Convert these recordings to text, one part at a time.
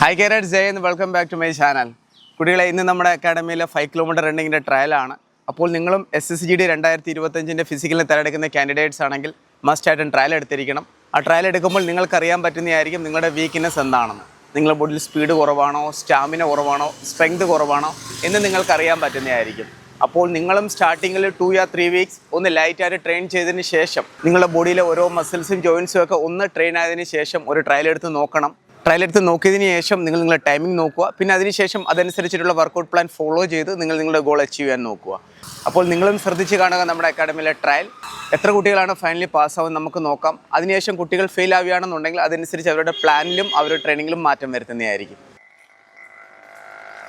Hi കേരറ്റ് ജയ് എന്ന് welcome back to my channel കുട്ടികളെ ഇന്ന് നമ്മുടെ അക്കാഡമിയിലെ ഫൈവ് കിലോമീറ്റർ റണ്ണിങ്ങിന്റെ ട്രയലാണ് അപ്പോൾ നിങ്ങളും എസ് എസ് ജി ഡി രണ്ടായിരത്തി ഇരുപത്തഞ്ചിന്റെ ഫിസിക്കലിന് തിരഞ്ഞെടുക്കുന്ന കാൻഡിഡേറ്റ്സ് ആണെങ്കിൽ മസ്റ്റ് ആയിട്ടും ട്രയൽ എടുത്തിരിക്കണം. ആ ട്രയൽ എടുക്കുമ്പോൾ നിങ്ങൾക്ക് അറിയാൻ പറ്റുന്നതായിരിക്കും നിങ്ങളുടെ വീക്ക്നെസ് എന്താണെന്ന്. നിങ്ങളുടെ ബോഡിയിൽ സ്പീഡ് കുറവാണോ സ്റ്റാമിന കുറവാണോ സ്ട്രെങ്ത് കുറവാണോ എന്ന് നിങ്ങൾക്ക് അറിയാൻ പറ്റുന്നതായിരിക്കും. അപ്പോൾ നിങ്ങളും സ്റ്റാർട്ടിങ്ങിൽ ടു യാ ത്രീ വീക്സ് ഒന്ന് ലൈറ്റായിട്ട് ട്രെയിൻ ചെയ്തതിന് ശേഷം നിങ്ങളുടെ ബോഡിയിലെ ഓരോ മസിൽസും ജോയിൻസും ഒക്കെ ഒന്ന് ട്രെയിൻ ആയതിനു ശേഷം ഒരു ട്രയൽ എടുത്ത് നോക്കണം. ട്രയൽ എടുത്ത് നോക്കിയതിന് ശേഷം നിങ്ങൾ നിങ്ങളുടെ ടൈമിംഗ് നോക്കുക. പിന്നെ അതിനുശേഷം അതനുസരിച്ചിട്ടുള്ള വർക്കൗട്ട് പ്ലാൻ ഫോളോ ചെയ്ത് നിങ്ങൾ നിങ്ങളുടെ ഗോൾ അച്ചീവ് ചെയ്യാൻ നോക്കുക. അപ്പോൾ നിങ്ങളും ശ്രദ്ധിച്ച് കാണുക നമ്മുടെ അക്കാഡമിയിലെ ട്രയൽ എത്ര കുട്ടികളാണ് ഫൈനലി പാസ്സാവും നമുക്ക് നോക്കാം. അതിനുശേഷം കുട്ടികൾ ഫെയിൽ ആവുകയാണെന്നുണ്ടെങ്കിൽ അതനുസരിച്ച് അവരുടെ പ്ലാനിലും അവരുടെ ട്രെയിനിങ്ങിലും മാറ്റം വരുത്തുന്നതായിരിക്കും.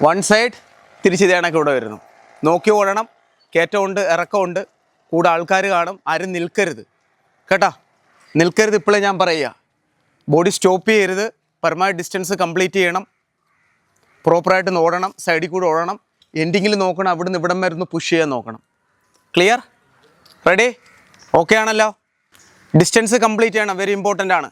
വൺ സൈഡ് തിരിച്ച് ഇതേണൊക്കെ ഇവിടെ വരുന്നു. നോക്കി ഓടണം. കയറ്റമുണ്ട് ഇറക്കമുണ്ട്. കൂടെ ആൾക്കാർ കാണും. ആരും നിൽക്കരുത്. കേട്ടാ? നിൽക്കരുത് ഇപ്പോഴേ ഞാൻ പറയുക. ബോഡി സ്റ്റോപ്പ് ചെയ്യരുത്. പരമാവധി ഡിസ്റ്റൻസ് കംപ്ലീറ്റ് ചെയ്യണം. പ്രോപ്പറായിട്ട് ഓടണം സൈഡിൽ കൂടെ ഓടണം. എൻഡിങ്ങിൽ നോക്കണം അവിടുന്ന് ഇവിടം വരുന്ന് പുഷ് ചെയ്യാൻ നോക്കണം. ക്ലിയർ റെഡി ഓക്കെ ആണല്ലോ? ഡിസ്റ്റൻസ് കംപ്ലീറ്റ് ചെയ്യണം വെരി ഇമ്പോർട്ടന്റ് ആണ്.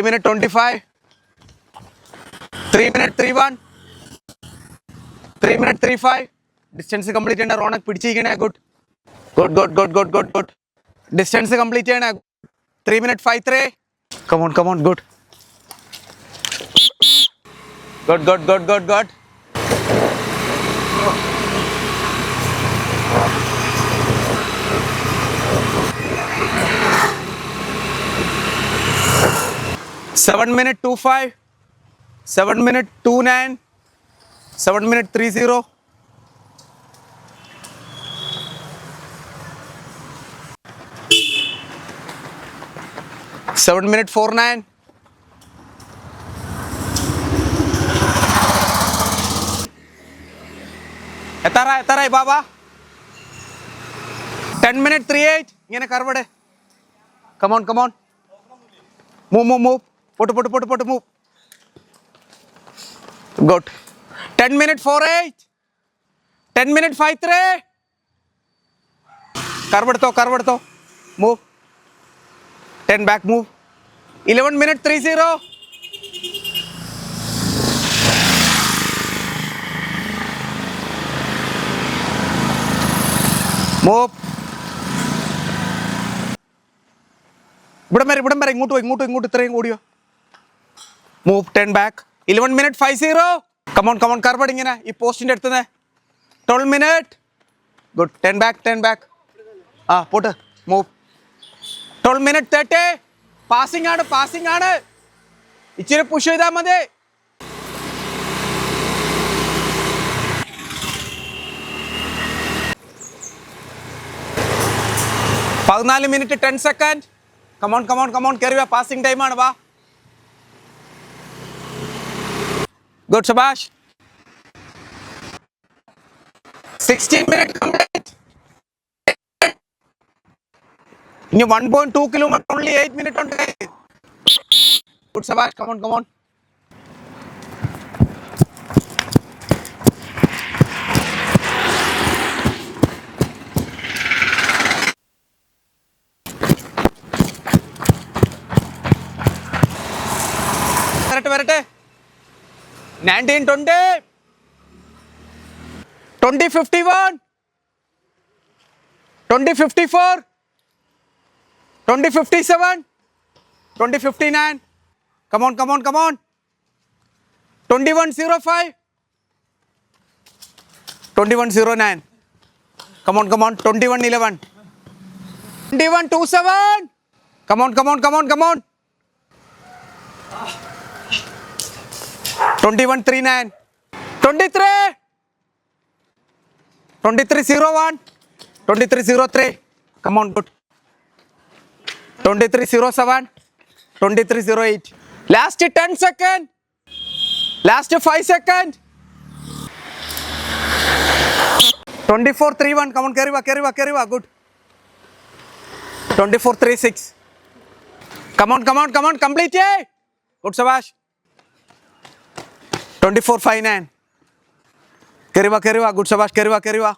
Three minute twenty five three minute three one three minute three five distance complete ചെയ്യണ Ronak പിടിച്ചിരിക്കണേ good good good good good good good distance complete ചെയ്യണേ. Three minute five three come on come on good good good good good good seven minute two five seven minute two nine seven minute three zero seven minute four nine എത്താറാ എത്താറായി ബാബാ ten minute three eight ഇങ്ങനെ കർവടെ come on come on move move move പൊട്ട് പോട്ട് പോട്ട് പോട്ട് move got ten minute four eight ten minute five three കർവെടുത്തോ കർവെടുത്തോ move ten back move eleven minute three zero move ഇവിടം വരെ ഇവിടം വരെ ഇങ്ങോട്ട് പോയി ഇങ്ങോട്ട് ഇങ്ങോട്ട് ഇത്രയും കൂടിയോ move ten back eleven minute five zero come on come on കർബഡ് ഇങ്ങനെ ഈ പോസ്റ്റിന്റെ അടുത്തുനിന്ന്. Twelve minute good ten back ten back ആ pot. Move twelve minute thirty passing ആണ് പാസിംഗ് ആണ്. ഇച്ചിരി പുഷ് ചെയ്താൽ മതി. പതിനാല് minute ten second come on come on come on കയറി വാ. പാസിംഗ് ടൈമാണ് വാ. Good Subhash sixteen minute complete ഇനി one point two kilometre only eight minute ഉണ്ട്. Good Subhash come on come on വരട്ടെ വരട്ടെ. Nineteen twenty twenty fifty one twenty fifty four twenty fifty seven twenty fifty nine come on come on come on twenty one zero five twenty one zero nine come on come on twenty one eleven twenty one two seven come on come on come on come on twenty one three nine twenty three twenty three zero one twenty three zero three come on good twenty three zero seven twenty three zero eight last ten second last five second twenty four three one come on കയറി വാ കയറി വാ കയറി വാ good twenty four three six come on come on come on complete good Sabash twenty four five nine കയറി വാ good സബാഷ് കയറി വാ കയറി വാ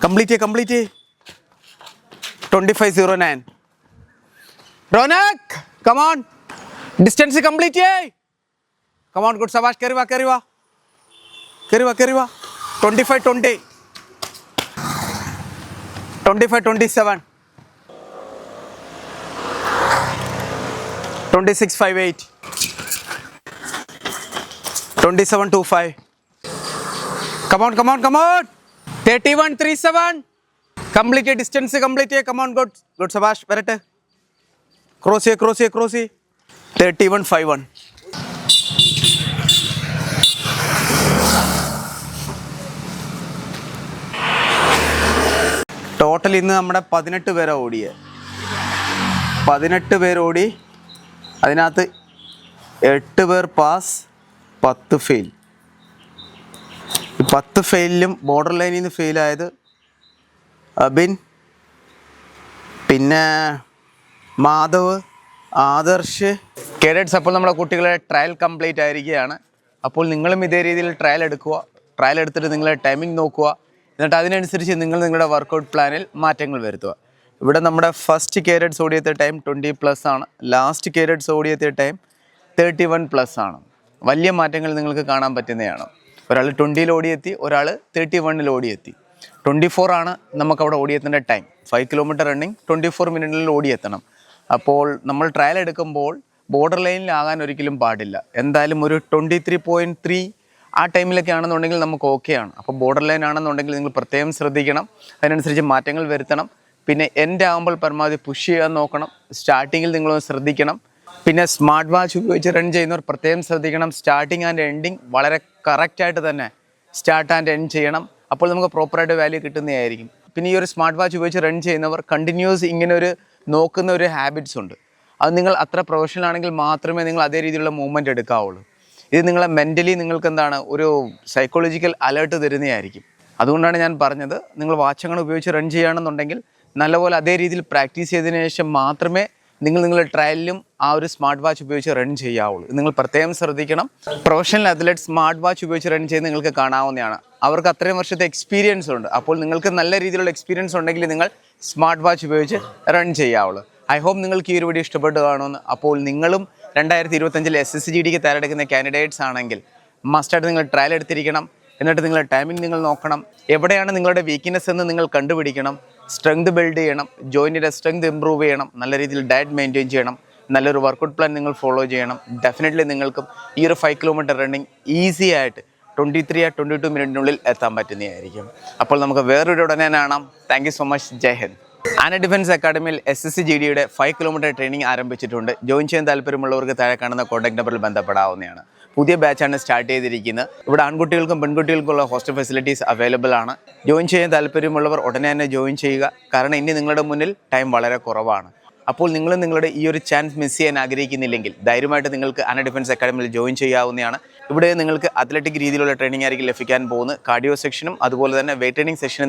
complete complete twenty five zero nine Ronak come on distance complete come on good സബാഷ് കയറി വാ കയറി വാ കയറി വാ കയറി twenty five twenty twenty five twenty seven twenty six five eight twenty seven two five come on come on come on thirty one three seven complete distance complete come on good good സബാഷ് വരട്ടെ. Cross ചെയ്യ cross ചെയ്യ cross ചെയ്യ. Thirty one five one total ഇന്ന് നമ്മുടെ പതിനെട്ട് പേരാ ഓടിയത് പതിനെട്ട് പേര് ഓടി അതിനകത്ത് എട്ട് പേർ പാസ് പത്ത് ഫെയിൽ പത്ത് ഫെയിലിലും ബോർഡർ ലൈനിൽ നിന്ന് ഫെയിലായത് അബിൻ പിന്നെ മാധവ് ആദർശ്. കേഡറ്റ്സ് അപ്പോൾ നമ്മുടെ കുട്ടികളെ ട്രയൽ കംപ്ലീറ്റ് ആയിരിക്കുകയാണ്. അപ്പോൾ നിങ്ങളും ഇതേ രീതിയിൽ ട്രയൽ എടുക്കുക. ട്രയൽ എടുത്തിട്ട് നിങ്ങളെ ടൈമിംഗ് നോക്കുക. എന്നിട്ട് അതിനനുസരിച്ച് നിങ്ങൾ നിങ്ങളുടെ വർക്കൗട്ട് പ്ലാനിൽ മാറ്റങ്ങൾ വരുത്തുക. ഇവിടെ നമ്മുടെ ഫസ്റ്റ് കേരറ്റ്സ് ഓടിയത്തെ ടൈം ട്വന്റി പ്ലസ് ആണ്. ലാസ്റ്റ് കേരറ്റ്സ് ഓടിയത്തെ ടൈം തേർട്ടി വൺ പ്ലസ് ആണ്. വലിയ മാറ്റങ്ങൾ നിങ്ങൾക്ക് കാണാൻ പറ്റുന്നതാണ്. ഒരാൾ ട്വന്റിയിൽ ഓടിയെത്തി ഒരാൾ തേർട്ടി വണ്ണിൽ ഓടിയെത്തി. ട്വന്റി ഫോർ ആണ് നമുക്കവിടെ ഓടിയെത്തേണ്ട time five kilometre running twenty four മിനിറ്റിൽ ഓടിയെത്തണം. അപ്പോൾ നമ്മൾ ട്രയൽ എടുക്കുമ്പോൾ ബോർഡർ ലൈനിലാകാൻ ഒരിക്കലും പാടില്ല. എന്തായാലും ഒരു ട്വന്റി ത്രീ പോയിന്റ് ത്രീ ആ ടൈമിലൊക്കെ ആണെന്നുണ്ടെങ്കിൽ നമുക്ക് ഓക്കെയാണ് അപ്പോൾ ബോർഡർ ലൈൻ ആണെന്നുണ്ടെങ്കിൽ നിങ്ങൾ പ്രത്യേകം ശ്രദ്ധിക്കണം. അതിനനുസരിച്ച് മാറ്റങ്ങൾ വരുത്തണം. പിന്നെ എന്റെ ആകുമ്പോൾ പരമാവധി പുഷ് ചെയ്യാൻ നോക്കണം. സ്റ്റാർട്ടിങ്ങിൽ നിങ്ങളൊന്ന് ശ്രദ്ധിക്കണം. പിന്നെ സ്മാർട്ട് വാച്ച് ഉപയോഗിച്ച് റൺ ചെയ്യുന്നവർ പ്രത്യേകം ശ്രദ്ധിക്കണം. സ്റ്റാർട്ടിങ് ആൻഡ് എൻഡിങ് വളരെ കറക്റ്റായിട്ട് തന്നെ സ്റ്റാർട്ട് ആൻഡ് എൻഡ് ചെയ്യണം. അപ്പോൾ നമുക്ക് പ്രോപ്പറായിട്ട് വാല്യൂ കിട്ടുന്നതായിരിക്കും. പിന്നെ ഈ ഒരു സ്മാർട്ട് വാച്ച് ഉപയോഗിച്ച് റൺ ചെയ്യുന്നവർ കണ്ടിന്യൂസ് ഇങ്ങനെ ഒരു നോക്കുന്ന ഒരു ഹാബിറ്റ്സ് ഉണ്ട്. അത് നിങ്ങൾ അത്ര പ്രൊഫഷണൽ ആണെങ്കിൽ മാത്രമേ നിങ്ങൾ അതേ രീതിയിലുള്ള മൂവ്മെന്റ് എടുക്കാവുള്ളൂ. ഇത് നിങ്ങളെ മെന്റലി നിങ്ങൾക്ക് എന്താണ് ഒരു സൈക്കോളജിക്കൽ അലേർട്ട് തരുന്നതായിരിക്കും. അതുകൊണ്ടാണ് ഞാൻ പറഞ്ഞത് നിങ്ങൾ വാച്ചങ്ങൾ ഉപയോഗിച്ച് റൺ ചെയ്യുകയാണെന്നുണ്ടെങ്കിൽ നല്ലപോലെ അതേ രീതിയിൽ പ്രാക്ടീസ് ചെയ്തതിന് ശേഷം മാത്രമേ നിങ്ങൾ നിങ്ങളുടെ ട്രയലിലും ആ ഒരു സ്മാർട്ട് വാച്ച് ഉപയോഗിച്ച് റൺ ചെയ്യാവുള്ളൂ. നിങ്ങൾ പ്രത്യേകം ശ്രദ്ധിക്കണം. പ്രൊഫഷണൽ അത്ലറ്റ് സ്മാർട്ട് വാച്ച് ഉപയോഗിച്ച് റൺ ചെയ്ത് നിങ്ങൾക്ക് കാണാവുന്നതാണ്. അവർക്ക് അത്രയും വർഷത്തെ എക്സ്പീരിയൻസ് ഉണ്ട്. അപ്പോൾ നിങ്ങൾക്ക് നല്ല രീതിയിലുള്ള എക്സ്പീരിയൻസ് ഉണ്ടെങ്കിൽ നിങ്ങൾ സ്മാർട്ട് വാച്ച് ഉപയോഗിച്ച് റൺ ചെയ്യാവുള്ളൂ. ഐ ഹോപ്പ് നിങ്ങൾക്ക് ഈ ഒരു വീഡിയോ ഇഷ്ടപ്പെട്ട് കാണുമെന്ന്. അപ്പോൾ നിങ്ങളും രണ്ടായിരത്തി ഇരുപത്തഞ്ചിൽ എസ് എസ് ജി ഡിക്ക് തയ്യാറെടുക്കുന്ന കാൻഡിഡേറ്റ്സ് ആണെങ്കിൽ മസ്റ്റായിട്ട് നിങ്ങൾ ട്രയൽ എടുത്തിരിക്കണം. എന്നിട്ട് നിങ്ങളുടെ ടൈമിംഗ് നിങ്ങൾ നോക്കണം. എവിടെയാണ് നിങ്ങളുടെ വീക്ക്നെസ് എന്ന് നിങ്ങൾ കണ്ടുപിടിക്കണം. സ്ട്രെങ്ത് ബിൽഡ് ചെയ്യണം. ജോയിന്റിന്റെ സ്ട്രെങ്ത് ഇമ്പ്രൂവ് ചെയ്യണം. നല്ല രീതിയിൽ ഡയറ്റ് മെയിന്റെയിൻ ചെയ്യണം. നല്ലൊരു വർക്കൗട്ട് പ്ലാൻ നിങ്ങൾ ഫോളോ ചെയ്യണം. ഡെഫിനറ്റ്ലി നിങ്ങൾക്കും ഈ ഒരു ഫൈവ് കിലോമീറ്റർ റണ്ണിങ് ഈസി ആയിട്ട് ട്വന്റി ത്രീ ആ ട്വന്റി ടു മിനിറ്റിനുള്ളിൽ എത്താൻ പറ്റുന്നതായിരിക്കും. അപ്പോൾ നമുക്ക് വേറൊരു ഉടനെ കാണാം. Thank you so much Jai Hind ആന ഡിഫൻസ് അക്കാഡമിയിൽ എസ് എസ് സി ജി ഡിയുടെ ഫൈവ് കിലോമീറ്റർ ട്രെയിനിങ് ആരംഭിച്ചിട്ടുണ്ട്. ജോയിൻ ചെയ്യാൻ താല്പര്യമുള്ളവർക്ക് താഴെ കാണുന്ന കോൺടാക്ട് നമ്പറിൽ ബന്ധപ്പെടാവുന്നതാണ്. പുതിയ ബാച്ചാണ് സ്റ്റാർട്ട് ചെയ്തിരിക്കുന്നത്. ഇവിടെ ആൺകുട്ടികൾക്കും പെൺകുട്ടികൾക്കുള്ള ഹോസ്റ്റൽ ഫെസിലിറ്റീസ് അവൈലബിൾ ആണ്. ജോയിൻ ചെയ്യാൻ താല്പര്യമുള്ളവർ ഉടനെ തന്നെ ജോയിൻ ചെയ്യുക. കാരണം ഇനി നിങ്ങളുടെ മുന്നിൽ ടൈം വളരെ കുറവാണ്. അപ്പോൾ നിങ്ങൾ നിങ്ങളുടെ ഈ ഒരു ചാൻസ് മിസ് ചെയ്യാൻ ആഗ്രഹിക്കുന്നില്ലെങ്കിൽ ധൈര്യമായിട്ട് നിങ്ങൾക്ക് അന ഡിഫൻസ് അക്കാഡമിയിൽ ജോയിൻ ചെയ്യാവുന്നതാണ്. ഇവിടെ നിങ്ങൾക്ക് അത്ലറ്റിക് രീതിയിലുള്ള ട്രെയിനിങ് ആയിരിക്കും ലഭിക്കാൻ പോകുന്നത്. കാർഡിയോ സെക്ഷനും അതുപോലെ തന്നെ വെയിറ്റ് ട്രെയിനിങ് സെക്ഷനും